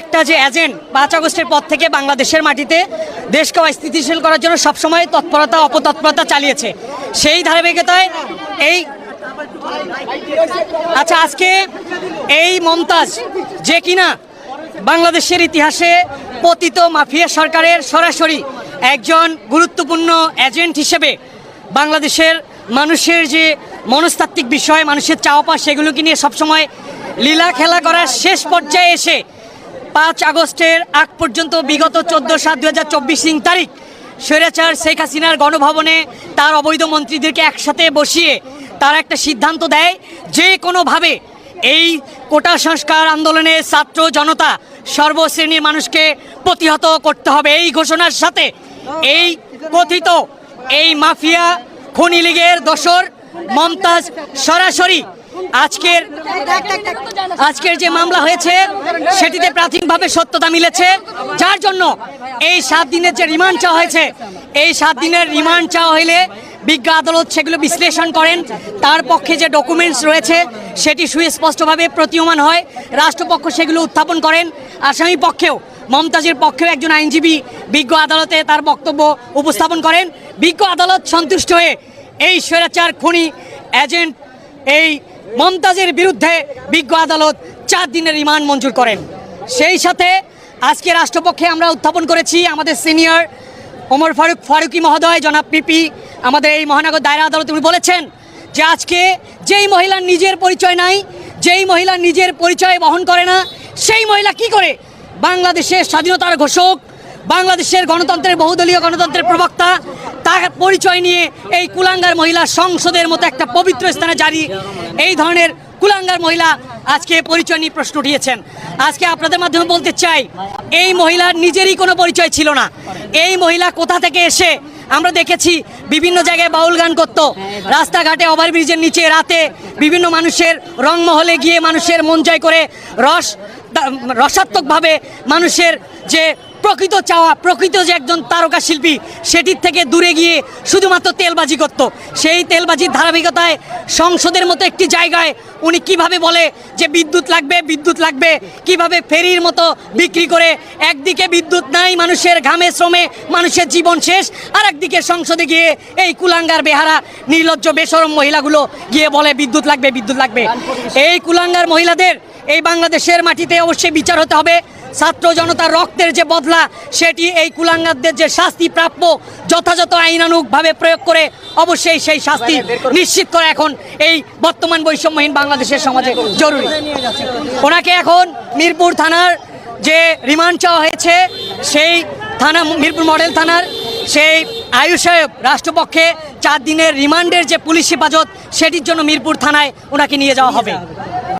একটা যে এজেন্ট পাঁচ আগস্টের পর থেকে বাংলাদেশের মাটিতে দেশকে অস্থিতিশীল করার জন্য সবসময় তৎপরতা, অপতৎপরতা চালিয়েছে। সেই ধারাবাহিকতায় এই আচ্ছা আজকে এই মমতাজ যে কিনা বাংলাদেশের ইতিহাসে পতিত মাফিয়া সরকারের সরাসরি একজন গুরুত্বপূর্ণ এজেন্ট হিসেবে বাংলাদেশের মানুষের যে মনস্তাত্ত্বিক বিষয়, মানুষের চাওয়া পাওয়া, সেগুলোকে নিয়ে সবসময় লীলা খেলা করার শেষ পর্যায়ে এসে পাঁচ আগস্টের আগ পর্যন্ত বিগত চোদ্দ সাত দু হাজার চব্বিশ তারিখ, স্বৈরাচার শেখ হাসিনার গণভবনে তার অবৈধ মন্ত্রীদেরকে একসাথে বসিয়ে তার একটা সিদ্ধান্ত দেয়, যে কোনোভাবে এই কোটা সংস্কার আন্দোলনে ছাত্র জনতা সর্বশ্রেণীর মানুষকে প্রতিহত করতে হবে। এই ঘোষণার সাথে এই কথিত এই মাফিয়া, খনি লীগের দোসর মমতাজ সরাসরি আজকের আজকের যে মামলা হয়েছে, সেটিতে প্রাথমিকভাবে সত্যতা মিলেছে। যার জন্য এই সাত দিনের যে রিমান্ড চাওয়া হয়েছে, এই সাত দিনের রিমান্ড চাওয়া হইলে বিজ্ঞ আদালত সেগুলো বিশ্লেষণ করেন। তার পক্ষে যে ডকুমেন্টস রয়েছে, সেটি সুস্পষ্টভাবে প্রতীয়মান হয়। রাষ্ট্রপক্ষ সেগুলো উত্থাপন করেন। আসামি পক্ষেও, মমতাজের পক্ষেও একজন আইনজীবী বিজ্ঞ আদালতে তার বক্তব্য উপস্থাপন করেন। বিজ্ঞ আদালত সন্তুষ্ট হয়ে এই স্বৈরাচার খুনি এজেন্ট এই মমতাজের বিরুদ্ধে বিজ্ঞ আদালত চার দিনের রিমান্ড মঞ্জুর করেন। সেই সাথে আজকে রাষ্ট্রপক্ষে আমরা উত্থাপন করেছি আমাদের সিনিয়র ওমর ফারুক ফারুকি মহোদয়, জনাব পিপি, আমাদের এই মহানগর দায়রা আদালতে। উনি বলেছেন যে আজকে যেই মহিলার নিজের পরিচয় নাই, যেই মহিলা নিজের পরিচয় বহন করে না, সেই মহিলা কি করে? বাংলাদেশের স্বাধীনতার ঘোষক বাংলাদেশের গণতন্ত্রের বহুদলীয় গণতন্ত্রের প্রবক্তা, তার পরিচয় নিয়ে এই কুলাঙ্গার মহিলা সংসদের মতো একটা পবিত্র স্থানে জারি এই ধরনের কুলাঙ্গার মহিলা আজকে পরিচয় নিয়ে প্রশ্ন উঠিয়েছেন। আজকে আপনাদের মাধ্যমে বলতে চাই, এই মহিলার নিজেরই কোনো পরিচয় ছিল না। এই মহিলা কোথা থেকে এসে আমরা দেখেছি বিভিন্ন জায়গায় বাউল গান করতো। রাস্তাঘাটে ওভারব্রিজের নিচে রাতে বিভিন্ন মানুষের রংমহলে গিয়ে মানুষের মন জয় করে রস, রসাত্মকভাবে মানুষের যে প্রকৃত চাওয়া, প্রকৃত যে একজন তারকা শিল্পী, সেটির থেকে দূরে গিয়ে শুধুমাত্র তেলবাজি করত। সেই তেলবাজির ধারাবাহিকতায় সংসদের মতো একটি জায়গায় উনি কীভাবে বলে যে বিদ্যুৎ লাগবে বিদ্যুৎ লাগবে, কীভাবে ফেরির মতো বিক্রি করে একদিকে বিদ্যুৎ নাই, মানুষের ঘামে শ্রমে, মানুষের জীবন শেষ, আর একদিকে সংসদে গিয়ে এই কুলাঙ্গার বেহারা, নির্লজ্জ, বেসরম মহিলাগুলো গিয়ে বলে বিদ্যুৎ লাগবে বিদ্যুৎ লাগবে। এই কুলাঙ্গার মহিলাদের এই বাংলাদেশের মাটিতে অবশ্যই বিচার হতে হবে। ছাত্র জনতার রক্তের যে বদলা, সেটি এই কুলাঙ্গারদের যে শাস্তি প্রাপ্য যথাযথ আইনানুগভাবে প্রয়োগ করে অবশ্যই সেই শাস্তি নিশ্চিত করা এখন এই বর্তমান বৈষম্যহীন বাংলাদেশের সমাজে জরুরি। ওনাকে এখন মিরপুর থানার যে রিমান্ড চাওয়া হয়েছে, সেই থানা, মিরপুর মডেল থানার সেই আয়ুষ সাহেব রাষ্ট্রপক্ষে চার দিনের রিমান্ডের যে পুলিশ হেফাজত, সেটির জন্য মিরপুর থানায় ওনাকে নিয়ে যাওয়া হবে।